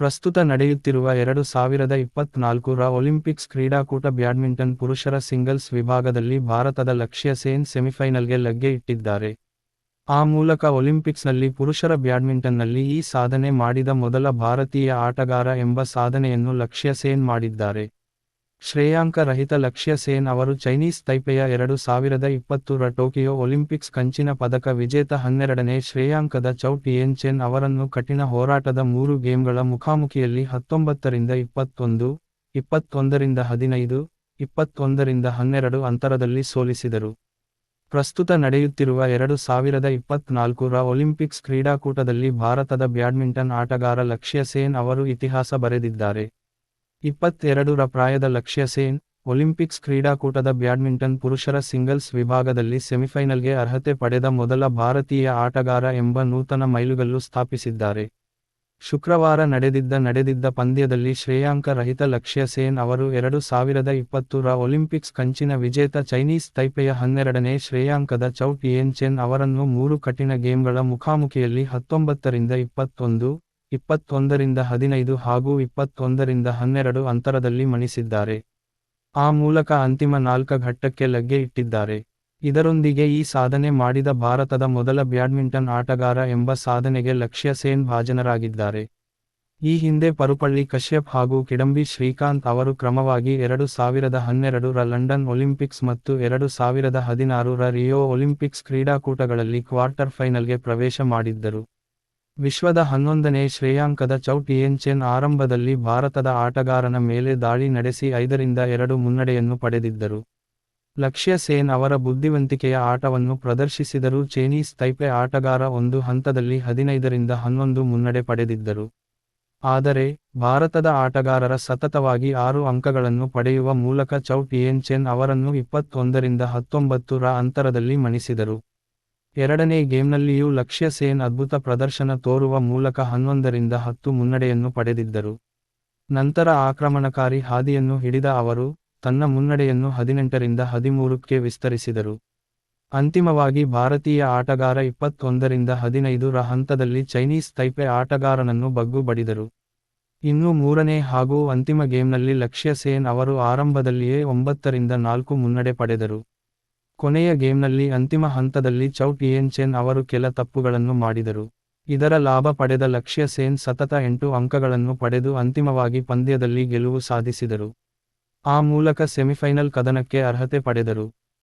ಪ್ರಸ್ತುತ ನಡೆಯುತ್ತಿರುವ ಎರಡು ಸಾವಿರದ ಇಪ್ಪತ್ನಾಲ್ಕು ರ ಒಲಿಂಪಿಕ್ಸ್ ಕ್ರೀಡಾಕೂಟ ಬ್ಯಾಡ್ಮಿಂಟನ್ ಪುರುಷರ ಸಿಂಗಲ್ಸ್ ವಿಭಾಗದಲ್ಲಿ ಭಾರತದ ಲಕ್ಷ್ಯ ಸೇನ್ ಸೆಮಿಫೈನಲ್ಗೆ ಲಗ್ಗೆ ಇಟ್ಟಿದ್ದಾರೆ. ಆ ಮೂಲಕ ಒಲಿಂಪಿಕ್ಸ್ನಲ್ಲಿ ಪುರುಷರ ಬ್ಯಾಡ್ಮಿಂಟನ್ನಲ್ಲಿ ಈ ಸಾಧನೆ ಮಾಡಿದ ಮೊದಲ ಭಾರತೀಯ ಆಟಗಾರ ಎಂಬ ಸಾಧನೆಯನ್ನು ಲಕ್ಷ್ಯ ಸೇನ್ ಮಾಡಿದ್ದಾರೆ. ಶ್ರೇಯಾಂಕ ರಹಿತ ಲಕ್ಷ್ಯ ಸೇನ್ ಅವರು ಚೈನೀಸ್ ತೈಪೆಯ ಎರಡು ಸಾವಿರದ ಇಪ್ಪತ್ತೂರ ಟೋಕಿಯೋ ಒಲಿಂಪಿಕ್ಸ್ ಕಂಚಿನ ಪದಕ ವಿಜೇತ ಹನ್ನೆರಡನೇ ಶ್ರೇಯಾಂಕದ ಚೌ ಟಿಯೆನ್ ಚೆನ್ ಅವರನ್ನು ಕಠಿಣ ಹೋರಾಟದ ಮೂರು ಗೇಮ್ಗಳ ಮುಖಾಮುಖಿಯಲ್ಲಿ ಹತ್ತೊಂಬತ್ತರಿಂದ ಇಪ್ಪತ್ತೊಂದು, ಇಪ್ಪತ್ತೊಂದರಿಂದ ಹದಿನೈದು, ಇಪ್ಪತ್ತೊಂದರಿಂದ ಹನ್ನೆರಡು ಅಂತರದಲ್ಲಿ ಸೋಲಿಸಿದರು. ಪ್ರಸ್ತುತ ನಡೆಯುತ್ತಿರುವ ಎರಡು ಸಾವಿರದ ಇಪ್ಪತ್ನಾಲ್ಕು ರ ಒಲಿಂಪಿಕ್ಸ್ ಕ್ರೀಡಾಕೂಟದಲ್ಲಿ ಭಾರತದ ಬ್ಯಾಡ್ಮಿಂಟನ್ ಆಟಗಾರ ಲಕ್ಷ್ಯ ಸೇನ್ ಅವರು ಇತಿಹಾಸ ಬರೆದಿದ್ದಾರೆ. ಇಪ್ಪತ್ತೆರಡು ರ ಪ್ರಾಯದ ಲಕ್ಷ್ಯ ಸೇನ್, ಒಲಿಂಪಿಕ್ಸ್ ಕ್ರೀಡಾಕೂಟದ ಬ್ಯಾಡ್ಮಿಂಟನ್ ಪುರುಷರ ಸಿಂಗಲ್ಸ್ ವಿಭಾಗದಲ್ಲಿ ಸೆಮಿಫೈನಲ್ಗೆ ಅರ್ಹತೆ ಪಡೆದ ಮೊದಲ ಭಾರತೀಯ ಆಟಗಾರ ಎಂಬ ನೂತನ ಮೈಲುಗಲ್ಲು ಸ್ಥಾಪಿಸಿದ್ದಾರೆ. ಶುಕ್ರವಾರ ನಡೆದಿದ್ದ ನಡೆದಿದ್ದ ಪಂದ್ಯದಲ್ಲಿ ಶ್ರೇಯಾಂಕ ರಹಿತ ಲಕ್ಷ್ಯ ಸೇನ್ ಅವರು ಎರಡು ಸಾವಿರದ ಇಪ್ಪತ್ತರ ಒಲಿಂಪಿಕ್ಸ್ ಕಂಚಿನ ವಿಜೇತ ಚೈನೀಸ್ ತೈಪೆಯ ಹನ್ನೆರಡನೇ ಶ್ರೇಯಾಂಕದ ಚೌಟ್ ಟಿಯೆನ್ ಚೆನ್ ಅವರನ್ನು ಮೂರು ಕಠಿಣ ಗೇಮ್ಗಳ ಮುಖಾಮುಖಿಯಲ್ಲಿ ಹತ್ತೊಂಬತ್ತರಿಂದ ಇಪ್ಪತ್ತೊಂದು ಇಪ್ಪತ್ತೊಂದರಿಂದ ಹದಿನೈದು ಹಾಗೂ ಇಪ್ಪತ್ತೊಂದರಿಂದ ಹನ್ನೆರಡು ಅಂತರದಲ್ಲಿ ಮಣಿಸಿದ್ದಾರೆ. ಆ ಮೂಲಕ ಅಂತಿಮ ನಾಲ್ಕ ಘಟ್ಟಕ್ಕೆ ಲಗ್ಗೆ ಇಟ್ಟಿದ್ದಾರೆ. ಇದರೊಂದಿಗೆ ಈ ಸಾಧನೆ ಮಾಡಿದ ಭಾರತದ ಮೊದಲ ಬ್ಯಾಡ್ಮಿಂಟನ್ ಆಟಗಾರ ಎಂಬ ಸಾಧನೆಗೆ ಲಕ್ಷ್ಯ ಸೇನ್ ಭಾಜನರಾಗಿದ್ದಾರೆ. ಈ ಹಿಂದೆ ಪರುಪಳ್ಳಿ ಕಶ್ಯಪ್ ಹಾಗೂ ಕಿಡಂಬಿ ಶ್ರೀಕಾಂತ್ ಅವರು ಕ್ರಮವಾಗಿ ಎರಡು ಸಾವಿರದ ಹನ್ನೆರಡು ರ ಲಂಡನ್ ಒಲಿಂಪಿಕ್ಸ್ ಮತ್ತು ಎರಡು ಸಾವಿರದ ಹದಿನಾರು ರ ರಿಯೋ ಒಲಿಂಪಿಕ್ಸ್ ಕ್ರೀಡಾಕೂಟಗಳಲ್ಲಿ ಕ್ವಾರ್ಟರ್ ಫೈನಲ್ಗೆ ಪ್ರವೇಶ ಮಾಡಿದ್ದರು. ವಿಶ್ವದ ಹನ್ನೊಂದನೇ ಶ್ರೇಯಾಂಕದ ಚೌಟ್ ಟಿಯೆನ್ ಚೆನ್ ಆರಂಭದಲ್ಲಿ ಭಾರತದ ಆಟಗಾರನ ಮೇಲೆ ದಾಳಿ ನಡೆಸಿ ಐದರಿಂದ ಎರಡು ಮುನ್ನಡೆಯನ್ನು ಪಡೆದಿದ್ದರು. ಲಕ್ಷ್ಯ ಸೇನ್ ಅವರ ಬುದ್ಧಿವಂತಿಕೆಯ ಆಟವನ್ನು ಪ್ರದರ್ಶಿಸಿದರೂ ಚೈನೀಸ್ ತೈಪೆ ಆಟಗಾರ ಒಂದು ಹಂತದಲ್ಲಿ ಹದಿನೈದರಿಂದ ಹನ್ನೊಂದು ಮುನ್ನಡೆ ಪಡೆದಿದ್ದರು. ಆದರೆ, ಭಾರತದ ಆಟಗಾರರ ಸತತವಾಗಿ ಆರು ಅಂಕಗಳನ್ನು ಪಡೆಯುವ ಮೂಲಕ ಚೌಟ್ ಟಿಯೆನ್ ಚೆನ್ ಅವರನ್ನು ಇಪ್ಪತ್ತೊಂದರಿಂದ ಹತ್ತೊಂಬತ್ತು ರ ಅಂತರದಲ್ಲಿ ಮಣಿಸಿದರು. ಎರಡನೇ ಗೇಮ್ನಲ್ಲಿಯೂ ಲಕ್ಷ್ಯ ಸೇನ್ ಅದ್ಭುತ ಪ್ರದರ್ಶನ ತೋರುವ ಮೂಲಕ ಹನ್ನೊಂದರಿಂದ ಹತ್ತು ಮುನ್ನಡೆಯನ್ನು ಪಡೆದಿದ್ದರು. ನಂತರ ಆಕ್ರಮಣಕಾರಿ ಹಾದಿಯನ್ನು ಹಿಡಿದ ಅವರು ತನ್ನ ಮುನ್ನಡೆಯನ್ನು ಹದಿನೆಂಟರಿಂದ ಹದಿಮೂರಕ್ಕೆ ವಿಸ್ತರಿಸಿದರು. ಅಂತಿಮವಾಗಿ ಭಾರತೀಯ ಆಟಗಾರ ಇಪ್ಪತ್ತೊಂದರಿಂದ ಹದಿನೈದರ ಹಂತದಲ್ಲಿ ಚೈನೀಸ್ ತೈಪೆ ಆಟಗಾರನನ್ನು ಬಗ್ಗು ಬಡಿದರು ಇನ್ನು ಮೂರನೇ ಹಾಗೂ ಅಂತಿಮ ಗೇಮ್ನಲ್ಲಿ ಲಕ್ಷ್ಯ ಸೇನ್ ಅವರು ಆರಂಭದಲ್ಲಿಯೇ ಒಂಬತ್ತರಿಂದ ನಾಲ್ಕು ಮುನ್ನಡೆ ಪಡೆದರು. ಕೊನೆಯ ಗೇಮ್ನಲ್ಲಿ ಅಂತಿಮ ಹಂತದಲ್ಲಿ ಚೌಟ್ ಇಯನ್ ಚೆನ್ ಅವರು ಕೆಲ ತಪ್ಪುಗಳನ್ನು ಮಾಡಿದರು. ಇದರ ಲಾಭ ಪಡೆದ ಲಕ್ಷ್ಯ ಸೇನ್ ಸತತ ಎಂಟು ಅಂಕಗಳನ್ನು ಪಡೆದು ಅಂತಿಮವಾಗಿ ಪಂದ್ಯದಲ್ಲಿ ಗೆಲುವು ಸಾಧಿಸಿದರು. ಆ ಮೂಲಕ ಸೆಮಿಫೈನಲ್ ಕದನಕ್ಕೆ ಅರ್ಹತೆ ಪಡೆದರು.